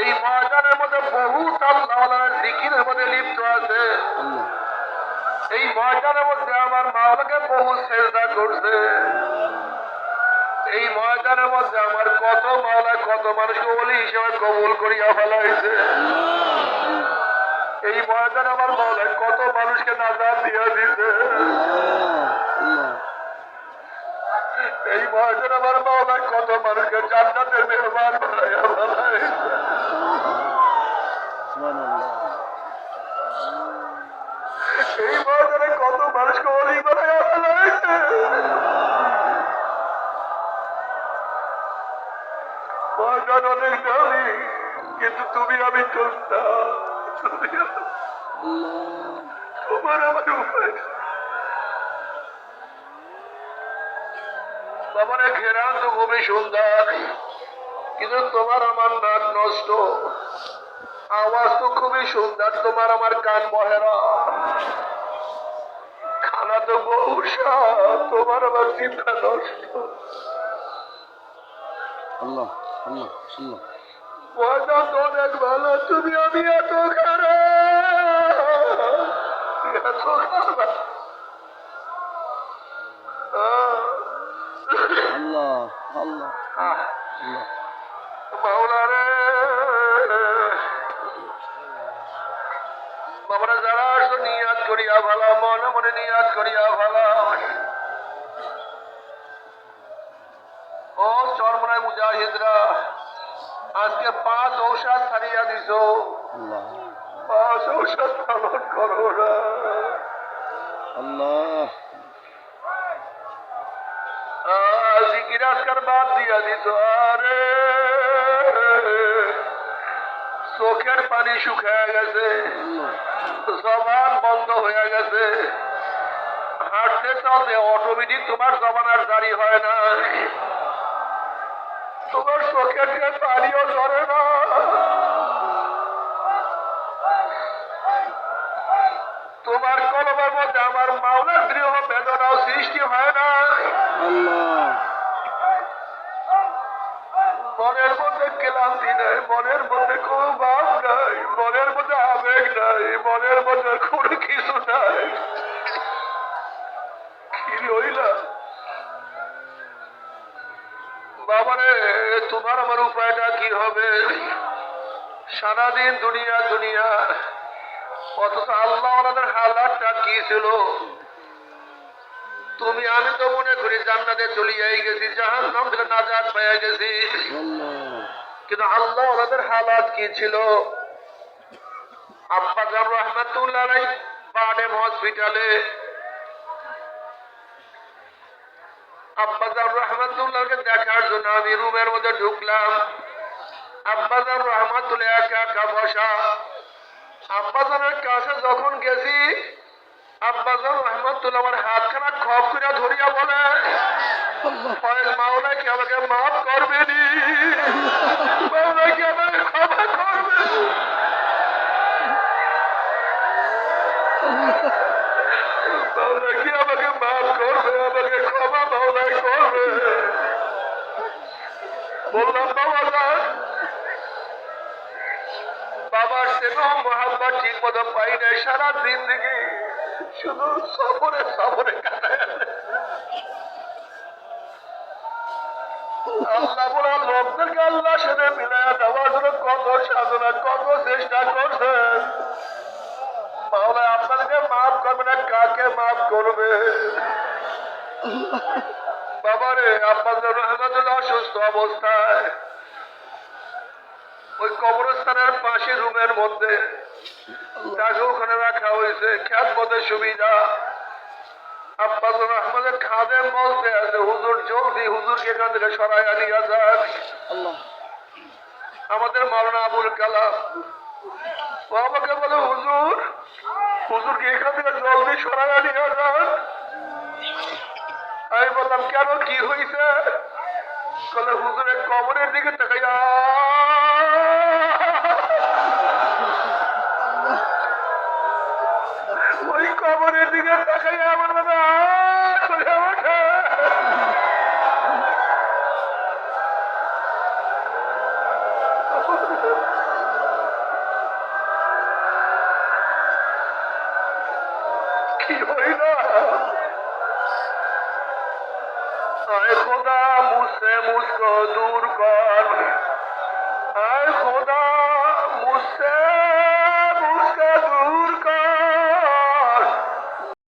এই ময়দানের মধ্যে বহু আল্লাহ জিকিরের মধ্যে লিপ্ত আছে। এই ময়দানের মধ্যে আমার মাওলাকে বহু চেষ্টা করছে। এই ময়দানের মধ্যে আমার কত মাওলা কত মানুষকে বলি হিসেবে কবুল করিয়া ফেলাইছে। এই ময়দানে আমার মাওলা কত মানুষকে নাজাদ দিয়া দিছে। এই ময়দানে আমার মাওলা কত মানুষকে জান্নাতের ময়দান অনেক দামি কিন্তু তুমি আমি তোমার আমার উপায়। বাবার ঘেরা তো খুবই সুন্দর কিন্তু তোমার আমার নাক নষ্ট। আওয়াজ তো খুবই সুন্দর তোমার আমার কান বহেরা। খানা তো স্বাদ, তোমার আমার চিন্তা নষ্ট। আল্লাহ। অনেক ভালো, তুমি আমি এত খারাপ। এত খারাপ আল্লাহ আল্লাহ। আল্লাহ মাওলা রে যারা নিয়াদ করিয়া ভালা, মনে মনে নিয়াদ করিয়া ভালা ও চরমনায় মুজাহিদরা আজকে পাঁচ ঔষধ ছাড়িয়া দিছ। পাঁচ ঔষধ পালন করো না। আল্লাহ। জিকির বাদ দিয়া দিত আরে চোখের পানি শুকায় গেছে। জবান বন্ধ হয়ে গেছে। হাঁটতে চলতে অটোমেটিক তোমার জবান আর জারি হয় না তোমার চোখের দিকে পানিও ঝরে না। তোমার কলমের মধ্যে আমার মাওলার গৃহ বেদনাও সৃষ্টি হয় না। মনের মধ্যে ক্লান্তি নাই, মনের মধ্যে কোনো ভাব নাই, মনের মধ্যে আবেগ নাই, মনের মধ্যে কোনো কিছু নাই কি রইলা বাবারে, তোমার আমার উপায়টা কি হবে? সারাদিন দুনিয়া দুনিয়া, অথচ আল্লাহ ওনাদের হালাতটা কি ছিল? তুমি, আমি তো মনে করি জান্নাতে চলিয়াই গেছি জাহান নাম থেকে নাজাদ পাইয়া গেছি। কিন্তু আল্লাহ ওনাদের হালাত কি ছিল? আব্বাজান রহমাতুল্লাহ বাডেম হসপিটালে আব্বাজান রহমাতুল্লাহকে দেখার জন্য আমি রুমের মধ্যে ঢুকলাম। আব্বাজান রহমাতুল্লাহ একা একা বসা। আব্বাজানের কাছে যখন গেছি আব্বাজান রহমাতুল্লাহ আমার হাতখানা খপ করে ধরিয়া বলে, ফয়েজ মাওলা কি আমাকে মাফ করবেনি? মাওলা কি আমাকে ক্ষমা করবে মাওলা কি আমাকে মাফ করবে আমাকে ক্ষমা মাওলা করবে বললাম, বাবা বাবার স্নেহ মহাব্বা ঠিক মতো পাই নাই, সারা জিন্দগি শুধু সফরে সফরে আল্লাহ বলা, লোকদেরকে আল্লাহ সাথে মিলাইয়া দেওয়ার জন্য কত সাধনা, কত চেষ্টা করছেন। মাওলা আপনাদেরকে মাফ করবে না, কাকে মাফ করবে বাবারে অসুস্থ অবস্থায়। ওই কবরস্থানের পাশে রুমের মধ্যে তাকে ওখানে রাখা হয়েছে। খ্যাত মধ্যে সুবিধা। আব্বাসুর রহমানের খাদেম বলতে আছে। হুজুর জলদি হুজুরকে এখান থেকে সরাই আনিয়া যাক আমাদের মাওলানা আবুল কালাম। ও আমাকে বলে হুজুর হুজুরকে এখান থেকে জলদি সরাই আনিয়া যান। আমি বললাম কেন? কি হয়েছে? সকালে হুজুরের কবরের দিকে তাকাইয়া ওই কবরের দিকে তাকাইয়া আমার বাবা করে